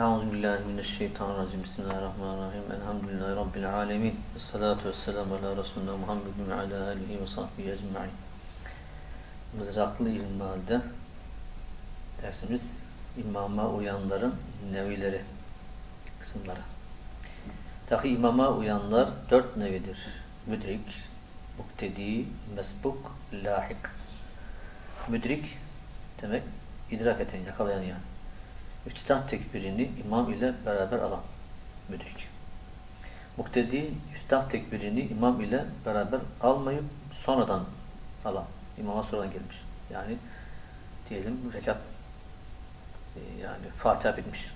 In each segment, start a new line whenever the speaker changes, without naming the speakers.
Euzu billahi mineşşeytanirracim. Bismillahirrahmanirrahim. Elhamdülillahi rabbil alamin. Essalatu vesselamu ala resulina Muhammedin ve ala alihi ve sahbihi ecmaîn. Mızraklı İlmihal'de dersimiz imama uyanların nevileri kısımları. Tahi imama uyanlar dört nevidir. Müdrik, muktedi, mesbuk, lahik. Müdrik demek idrak eden, yakalayan yani. İftitah tekbirini imam ile beraber alan müdrik. Muktedi, iftitah tekbirini imam ile beraber almayıp sonradan alan. İmama sonradan gelmiş. Yani diyelim rekat e, yani Fatiha bitmiş.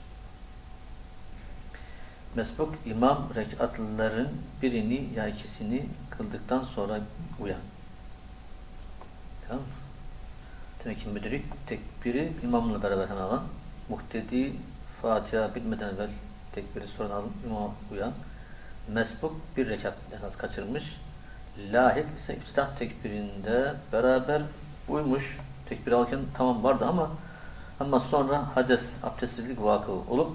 Mesbuk imam rekatlıların birini ya ikisini kıldıktan sonra uyan. Tamam? Demek ki müdrik tekbiri imamla beraber hemen alan. Muhtedi Fatiha bitmeden evvel tekbiri sonra uyan. Mesbuk bir rekat en az kaçırmış. Lahik ise iftitah tekbirinde beraber uymuş. Tekbir alırken tamam vardı ama ama sonra hades, abdestsizlik vakı olup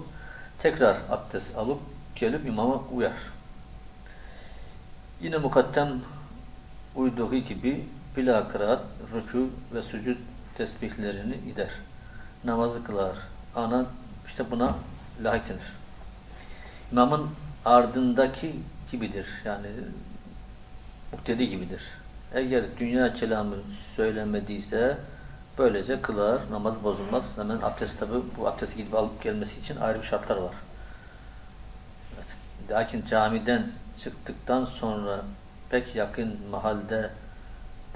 tekrar abdest alıp gelip imama uyar. Yine mukaddem uyduğu gibi bila kıraat, rükû ve sücud tesbihlerini gider. Namazı kılar. Ana işte buna layık denir. İmamın ardındaki gibidir. Yani muktedi gibidir. Eğer dünya kelamı söylemediyse böylece kılar, namaz bozulmaz. Hemen abdest tabi bu abdesti gidip alıp gelmesi için ayrı bir şartlar var. Evet. Lakin camiden çıktıktan sonra pek yakın mahalde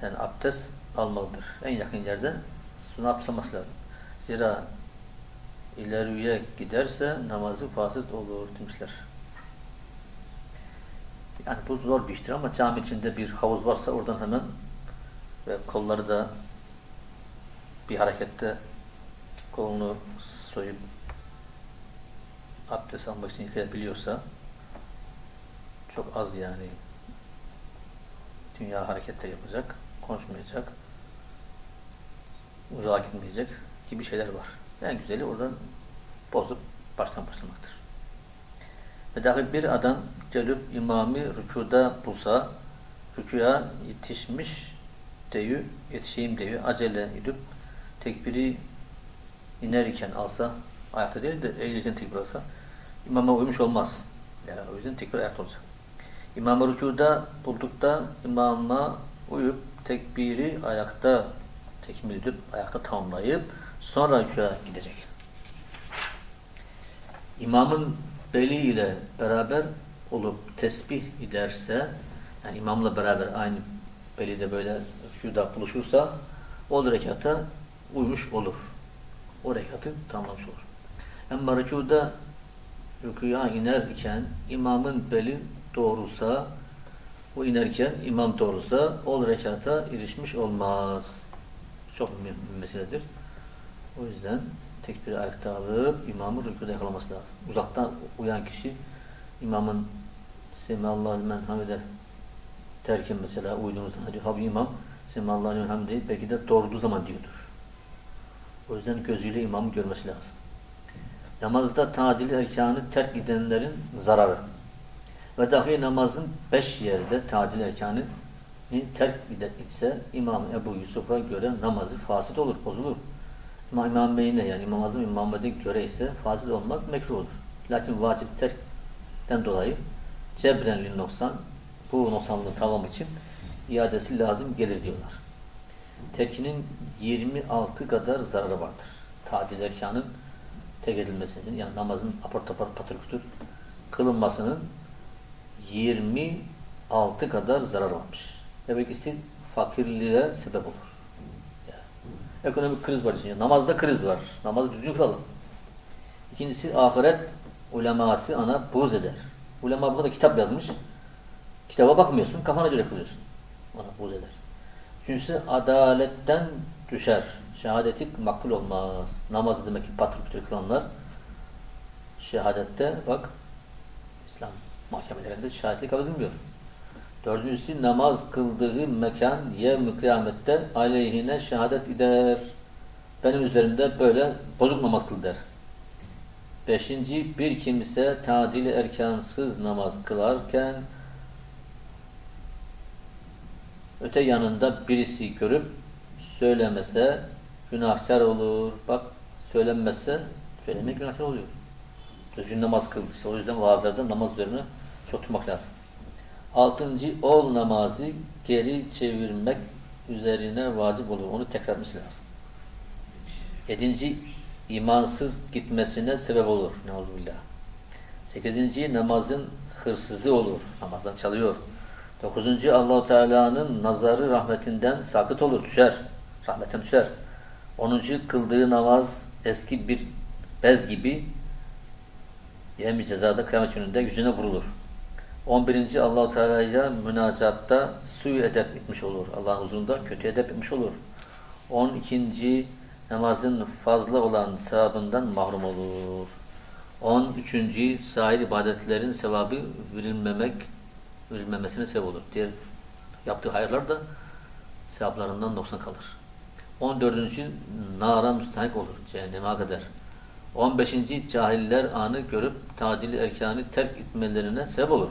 yani abdest almalıdır. En yakın yerde suna abdest lazım. Zira ileriye giderse namazı fasit olur demişler. Yani bu zor bir iştir ama cami içinde bir havuz varsa oradan hemen ve kolları da bir harekette kolunu soyup abdest almak için yıkayabiliyorsa çok az yani dünya harekette yapacak, konuşmayacak, uzağa gitmeyecek gibi şeyler var. En güzeli oradan bozup baştan başlamaktır. Ve dahi bir adam gelip imamı rükuda bulsa, rükuya yetişmiş deyü, yetişeyim deyü, acele edip tekbiri inerken alsa, ayakta değil de eğilirken tekbir alsa, imama uymuş olmaz. Yani o yüzden tekbir ayakta olacak. İmam rükuda buldukta imama uyup tekbiri ayakta tekmil edip, ayakta tamamlayıp sonra rükûa gidecek. İmamın beli ile beraber olup tesbih giderse, yani imamla beraber aynı belide böyle rükuda buluşursa, o rekata uymuş olur. O rekatı tamamlamış olur. Ama rükuda rükuya inerken imamın beli doğrusa, o inerken imam doğrusa o rekata erişmiş olmaz. Çok mühim bir meseledir. O yüzden tekbiri ayakta alıp imamı rükuda yakalaması lazım. Uzaktan uyan kişi imamın Semallahu men hamide derken mesela uyduğumuz zaman. Habi imam Semallahu hamide belki de doğrulduğu zaman diyordur. O yüzden gözüyle imamı görmesi lazım. Namazda tadil erkanı terk edenlerin zararı. Ve dahi namazın beş yerde tadil erkanı terk etse İmam Ebu Yusuf'a göre namazı fasit olur, bozulur. İmam Bey'ine yani İmam Azam İmam göre ise fasit olmaz, mekruh olur. Lakin vacip terkten dolayı cebren noksan bu noksanlığı tamam için iadesi lazım gelir diyorlar. Terkinin 26 kadar zararı vardır. Tadil erkanın tek edilmesinin yani namazın apar topar patır kütür kılınmasının 26 kadar zarar varmış. Demek ki fakirliğe sebep olur. Ekonomik kriz var için. Namazda kriz var. Namazı düzgün kılalım. İkincisi ahiret uleması ana buğz eder. Ulema burada kitap yazmış. Kitaba bakmıyorsun, kafana göre kılıyorsun. Ona buğz eder. Üçüncüsü adaletten düşer. Şehadeti makbul olmaz. Namaz demek ki patır kütür kılanlar şehadette bak İslam mahkemelerinde şahitlik kabul edilmiyor. Dördüncüsü namaz kıldığı mekan yevm kıyamette aleyhine şehadet eder. Benim üzerimde böyle bozuk namaz kıl der. Beşinci, bir kimse tadil erkansız namaz kılarken öte yanında birisi görüp söylemese günahkar olur. Bak söylenmezse söylemek günahkar oluyor. Düzgün namaz kıldı. İşte o yüzden vaazlarda namaz üzerine çok durmak lazım. Altıncı, ol namazı geri çevirmek üzerine vacip olur. Onu tekrar etmesi lazım. Yedinci, imansız gitmesine sebep olur. Neuzubillah. Sekizinci, namazın hırsızı olur. Namazdan çalıyor. Dokuzuncu, Allahu Teala'nın nazarı rahmetinden sakıt olur, düşer. Rahmetten düşer. Onuncu, kıldığı namaz eski bir bez gibi yemi cezada kıyamet gününde yüzüne vurulur. 11. Allahu Teala'ya münacatta suyu edep etmiş olur. Allah'ın huzurunda kötü edep etmiş olur. 12. namazın fazla olan sevabından mahrum olur. 13. sahil ibadetlerin sevabı verilmemek verilmemesine sebep olur. Diğer yaptığı hayırlar da sevaplarından noksan kalır. 14. nara müstahak olur. Cehenneme kadar. 15. cahiller anı görüp tadil erkanı terk etmelerine sebep olur.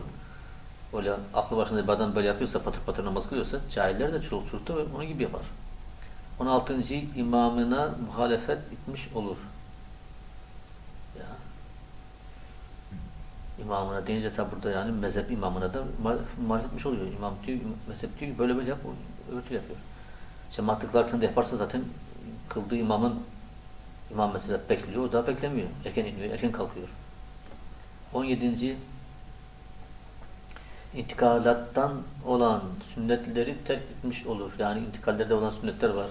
Öyle aklı başında bir adam böyle yapıyorsa, patır patır namaz kılıyorsa, cahiller de çoluk çocuk da onun gibi yapar. 16. imamına muhalefet etmiş olur. Ya. İmamına deyince tabi burada yani mezhep imamına da muha- muhalefet etmiş oluyor. İmam diyor, mezhep diyor böyle böyle yap, türlü yapıyor. Cemaat kılarken de yaparsa zaten kıldığı imamın imam mesela bekliyor, o da beklemiyor. Erken iniyor, erken kalkıyor. 17. intikalattan olan sünnetleri terk etmiş olur. Yani intikallerde olan sünnetler var.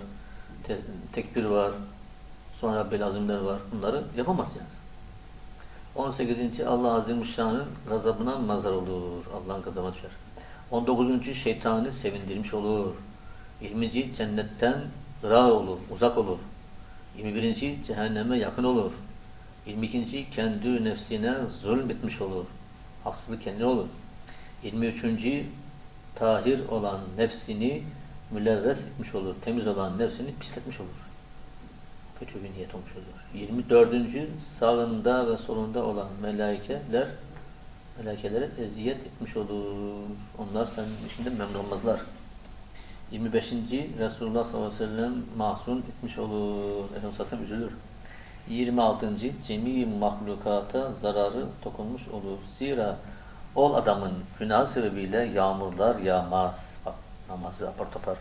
Te- tekbir var. Sonra belazimler var. Bunları yapamaz yani. 18. Allah Azimuşşan'ın gazabına mazhar olur. Allah'ın gazabına düşer. 19. şeytanı sevindirmiş olur. 20. cennetten ırak olur, uzak olur. 21. cehenneme yakın olur. 22. kendi nefsine zulm etmiş olur. Haksızlık kendine olur. 23. tahir olan nefsini mülevves etmiş olur. Temiz olan nefsini pisletmiş olur. Kötü bir niyet olmuş olur. 24. sağında ve solunda olan melaikeler melaikelere eziyet etmiş olur. Onlar senin içinde memnun olmazlar. 25. Resulullah sallallahu aleyhi ve sellem mahzun etmiş olur. Efendimiz sallallahu üzülür. 26. Cemi mahlukata zararı dokunmuş olur. Zira ol adamın günah sebebiyle yağmurlar yağmaz. Bak namazı apar topar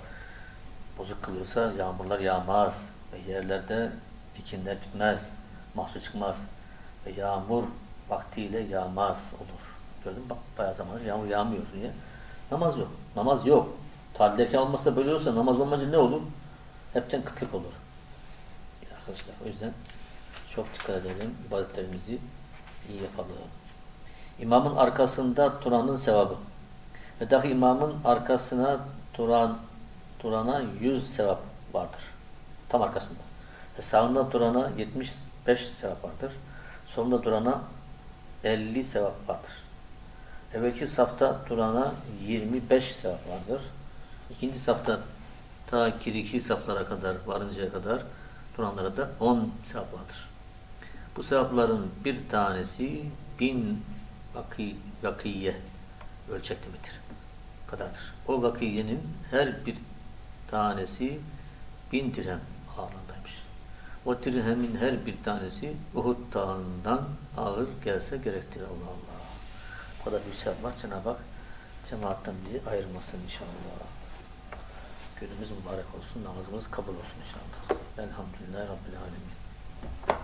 bozuk kılıyorsa yağmurlar yağmaz. Ve yerlerde ekinler bitmez. Mahsul çıkmaz. Ve yağmur vaktiyle yağmaz olur. Gördün mü? Bak bayağı zamandır yağmur yağmıyor diye. Namaz yok. Namaz yok. Tadillerken olmazsa böyle olursa namaz olmayınca ne olur? Hepten kıtlık olur. Arkadaşlar o yüzden çok dikkat edelim. ibadetlerimizi iyi yapalım. İmamın arkasında duranın sevabı. Ve dahi imamın arkasına duran durana 100 sevap vardır. Tam arkasında. Ve sağında durana 75 sevap vardır. Solunda durana 50 sevap vardır. Evvelki safta durana 25 sevap vardır. İkinci safta ta girişi saflara kadar varıncaya kadar duranlara da 10 sevap vardır. Bu sevapların bir tanesi bin vaki, vakiye ölçek demektir. kadardır. O vakiyenin her bir tanesi bin dirhem ağırlığındaymış. O dirhemin her bir tanesi Uhud dağından ağır gelse gerektir Allah Allah. O kadar bir sevap var. Cenab-ı Hak cemaatten bizi ayırmasın inşallah. Günümüz mübarek olsun, namazımız kabul olsun inşallah. Elhamdülillah Rabbil Alemin.